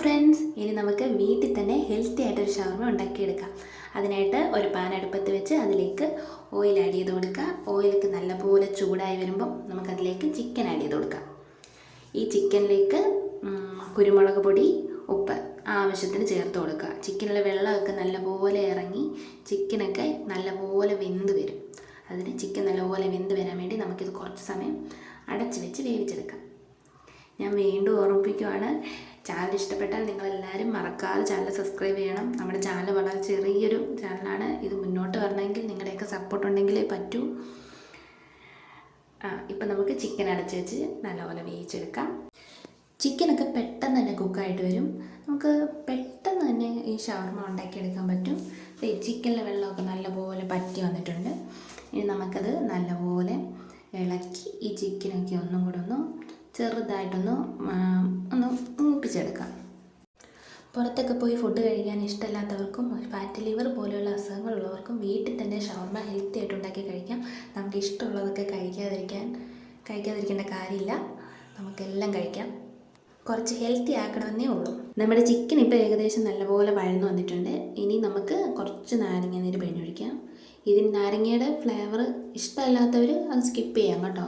Friends ഇനി നമുക്ക് വീട്ടിൽ തന്നെ ഹെൽത്തി ആയിട്ടൊരു ഷവർമ ഉണ്ടാക്കിയെടുക്കാം. അതിനായിട്ട് ഒരു പാൻ അടുപ്പത്ത് വെച്ച് അതിലേക്ക് ഓയിൽ ആഡ് ചെയ്ത് കൊടുക്കുക. ഓയിലൊക്കെ നല്ലപോലെ ചൂടായി വരുമ്പം നമുക്കതിലേക്ക് ചിക്കൻ ആഡ് ചെയ്ത് കൊടുക്കാം. ഈ ചിക്കനിലേക്ക് കുരുമുളക് പൊടി ഉപ്പ് ആവശ്യത്തിന് ചേർത്ത് കൊടുക്കുക. ചിക്കനിലെ വെള്ളമൊക്കെ നല്ലപോലെ ഇറങ്ങി ചിക്കനൊക്കെ നല്ലപോലെ വെന്ത് വരും. അതിന് ചിക്കൻ നല്ലപോലെ വെന്ത് വരാൻ വേണ്ടി നമുക്കിത് കുറച്ച് സമയം അടച്ച് വെച്ച് വേവിച്ചെടുക്കാം. ഞാൻ വീണ്ടും ഓർമ്മിപ്പിക്കുവാണ് ചാനൽ ഇഷ്ടപ്പെട്ടാൽ നിങ്ങളെല്ലാവരും മറക്കാതെ ചാനൽ സബ്സ്ക്രൈബ് ചെയ്യണം. നമ്മുടെ ചാനൽ വളരെ ചെറിയൊരു ചാനലാണ് ഇത് മുന്നോട്ട് വരണമെങ്കിൽ നിങ്ങളുടെയൊക്കെ സപ്പോർട്ട് ഉണ്ടെങ്കിലേ പറ്റൂ. ആ ഇപ്പം നമുക്ക് ചിക്കൻ അടച്ച് വെച്ച് നല്ലപോലെ വേവിച്ചെടുക്കാം. ചിക്കനൊക്കെ പെട്ടെന്ന് തന്നെ കുക്കായിട്ട് വരും. നമുക്ക് പെട്ടെന്ന് തന്നെ ഈ ഷവർമ ഉണ്ടാക്കിയെടുക്കാൻ പറ്റും. ഈ ചിക്കനിലെ വെള്ളമൊക്കെ നല്ലപോലെ പറ്റി വന്നിട്ടുണ്ട്. ഇനി നമുക്കത് നല്ലപോലെ ഇളക്കി ഈ ചിക്കനൊക്കെ ഒന്നും കൂടെ ഒന്ന് ചെറുതായിട്ടൊന്ന് ഒന്ന് മൂപ്പിച്ചെടുക്കാം. പുറത്തൊക്കെ പോയി ഫുഡ് കഴിക്കാൻ ഇഷ്ടമില്ലാത്തവർക്കും ഫാറ്റ് ലിവർ പോലെയുള്ള അസുഖങ്ങളുള്ളവർക്കും വീട്ടിൽ തന്നെ ഷവർമ ഹെൽത്തി ആയിട്ട് ഉണ്ടാക്കി കഴിക്കാം. നമുക്ക് ഇഷ്ടമുള്ളതൊക്കെ കഴിക്കാതിരിക്കാൻ കഴിക്കാതിരിക്കേണ്ട കാര്യമില്ല. നമുക്കെല്ലാം കഴിക്കാം. കുറച്ച് ഹെൽത്തി ആക്കണമെന്നേ ഉള്ളൂ. നമ്മുടെ ചിക്കൻ ഇപ്പോൾ ഏകദേശം നല്ലപോലെ വഴന്നു വന്നിട്ടുണ്ട്. ഇനി നമുക്ക് കുറച്ച് നാരങ്ങ നീര് പിഴിഞ്ഞൊഴിക്കാം. ഇതിന് നാരങ്ങയുടെ ഫ്ലേവർ ഇഷ്ടമല്ലാത്തവർ അത് സ്കിപ്പ് ചെയ്യാം കേട്ടോ.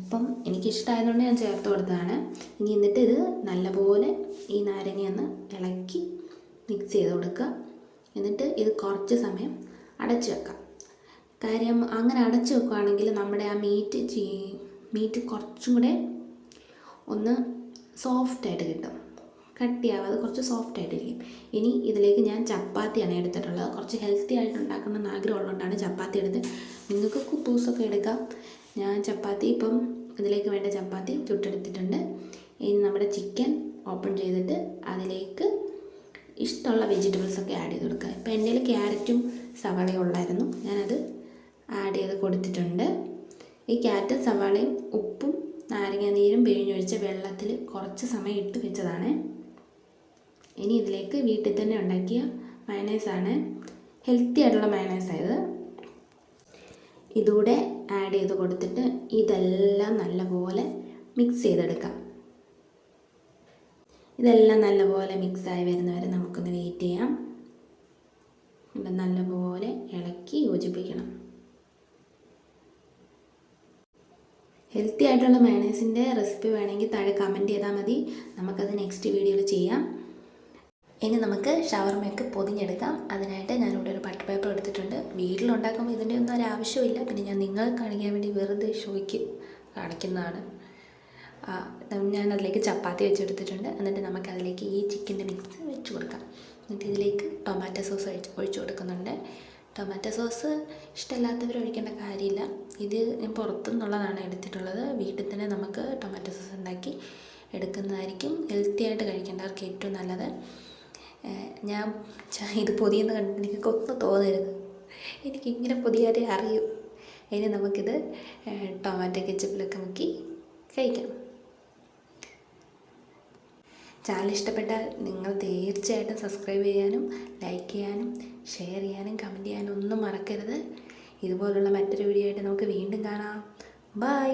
ഇപ്പം എനിക്കിഷ്ടമായതുകൊണ്ട് ഞാൻ ചേർത്ത് കൊടുത്തതാണ്. ഇനി എന്നിട്ട് ഇത് നല്ലപോലെ ഈ നാരങ്ങ ഒന്ന് ഇളക്കി മിക്സ് ചെയ്ത് കൊടുക്കുക. എന്നിട്ട് ഇത് കുറച്ച് സമയം അടച്ചു വെക്കാം കാര്യം അങ്ങനെ അടച്ചു വെക്കുകയാണെങ്കിൽ നമ്മുടെ ആ മീറ്റ് ചീ മീറ്റ് കുറച്ചും കൂടെ ഒന്ന് സോഫ്റ്റായിട്ട് കിട്ടും. കട്ടിയാവാതെ കുറച്ച് സോഫ്റ്റ് ആയിട്ടിരിക്കും. ഇനി ഇതിലേക്ക് ഞാൻ ചപ്പാത്തിയാണ് എടുത്തിട്ടുള്ളത്. കുറച്ച് ഹെൽത്തി ആയിട്ട് ഉണ്ടാക്കണം എന്ന് ആഗ്രഹമുള്ളതുകൊണ്ടാണ് ചപ്പാത്തി എടുത്ത് നിങ്ങൾക്ക് കുബൂസൊക്കെ എടുക്കാം. ഞാൻ ചപ്പാത്തി ഇപ്പം ഇതിലേക്ക് വേണ്ട ചപ്പാത്തി ചുട്ടെടുത്തിട്ടുണ്ട്. ഇനി നമ്മുടെ ചിക്കൻ ഓപ്പൺ ചെയ്തിട്ട് അതിലേക്ക് ഇഷ്ടമുള്ള വെജിറ്റബിൾസൊക്കെ ആഡ് ചെയ്ത് കൊടുക്കുക. ഇപ്പം എന്റെ കയ്യിൽ ക്യാരറ്റും സവാളയും ഉള്ളായിരുന്നു. ഞാനത് ആഡ് ചെയ്ത് കൊടുത്തിട്ടുണ്ട്. ഈ ക്യാരറ്റും സവാളയും ഉപ്പും നാരങ്ങാനീരും പിഴിഞ്ഞൊഴിച്ച വെള്ളത്തിൽ കുറച്ച് സമയം ഇട്ട് വെച്ചതാണ്. ഇനി ഇതിലേക്ക് വീട്ടിൽ തന്നെ ഉണ്ടാക്കിയ മയണൈസാണ് ഹെൽത്തി ആയിട്ടുള്ള മയണൈസായത് ഇതൂടെ ആഡ് ചെയ്ത് കൊടുത്തിട്ട് ഇതെല്ലാം നല്ലപോലെ മിക്സ് ചെയ്തെടുക്കാം. ഇതെല്ലാം നല്ലപോലെ മിക്സായി വരുന്നവരെ നമുക്കൊന്ന് വെയിറ്റ് ചെയ്യാം. ഇവിടെ നല്ലപോലെ ഇളക്കി യോജിപ്പിക്കണം. ഹെൽത്തി ആയിട്ടുള്ള മയണൈസിന്റെ റെസിപ്പി വേണമെങ്കിൽ താഴെ കമന്റ് ചെയ്താൽ മതി. നമുക്കത് നെക്സ്റ്റ് വീഡിയോയിൽ ചെയ്യാം. ഇനി നമുക്ക് ഷവർമയൊക്കെ പൊതിഞ്ഞെടുക്കാം. അതിനായിട്ട് ഞാനിവിടെ ഒരു ബട്ടർ പേപ്പർ എടുത്തിട്ടുണ്ട്. വീട്ടിലുണ്ടാക്കുമ്പോൾ ഇതിന്റെ ഒന്നും ഒരു ആവശ്യമില്ല. പിന്നെ ഞാൻ നിങ്ങൾ കാണിക്കാൻ വേണ്ടി വെറുതെ ഷോയ്ക്ക് കാണിക്കുന്നതാണ്. ഞാൻ അതിലേക്ക് ചപ്പാത്തി വെച്ചെടുത്തിട്ടുണ്ട്. എന്നിട്ട് നമുക്ക് അതിലേക്ക് ഈ ചിക്കന്റെ മിക്സ് വെച്ച് കൊടുക്കാം. എന്നിട്ട് ഇതിലേക്ക് ടൊമാറ്റോ സോസ് ഒഴിച്ച് ഒഴിച്ചു കൊടുക്കുന്നുണ്ട്. ടൊമാറ്റോ സോസ് ഇഷ്ടമില്ലാത്തവർ ഒഴിക്കേണ്ട കാര്യമില്ല. ഇത് ഞാൻ പുറത്തുനിന്നുള്ളതാണ് എടുത്തിട്ടുള്ളത്. വീട്ടിൽ തന്നെ നമുക്ക് ടൊമാറ്റോ സോസ് ഉണ്ടാക്കി എടുക്കുന്നതായിരിക്കും. ഹെൽത്തി ആയിട്ട് കഴിക്കേണ്ടവർക്ക് ഏറ്റവും നല്ലത്. ഞാൻ ഇത് പൊതിയെന്ന് കണ്ടിട്ട് ഒന്നും തോന്നരുത്. എനിക്കിങ്ങനെ പൊതിയാരെ അറിയൂ. ഇനി നമുക്കിത് ടൊമാറ്റോ കെച്ചപ്പിലൊക്കെ മുക്കി കഴിക്കാം. ചാനൽ ഇഷ്ടപ്പെട്ടാൽ നിങ്ങൾ തീർച്ചയായിട്ടും സബ്സ്ക്രൈബ് ചെയ്യാനും ലൈക്ക് ചെയ്യാനും ഷെയർ ചെയ്യാനും കമന്റ് ചെയ്യാനും ഒന്നും മറക്കരുത്. ഇതുപോലുള്ള മറ്റൊരു വീഡിയോ ആയിട്ട് നമുക്ക് വീണ്ടും കാണാം. ബൈ.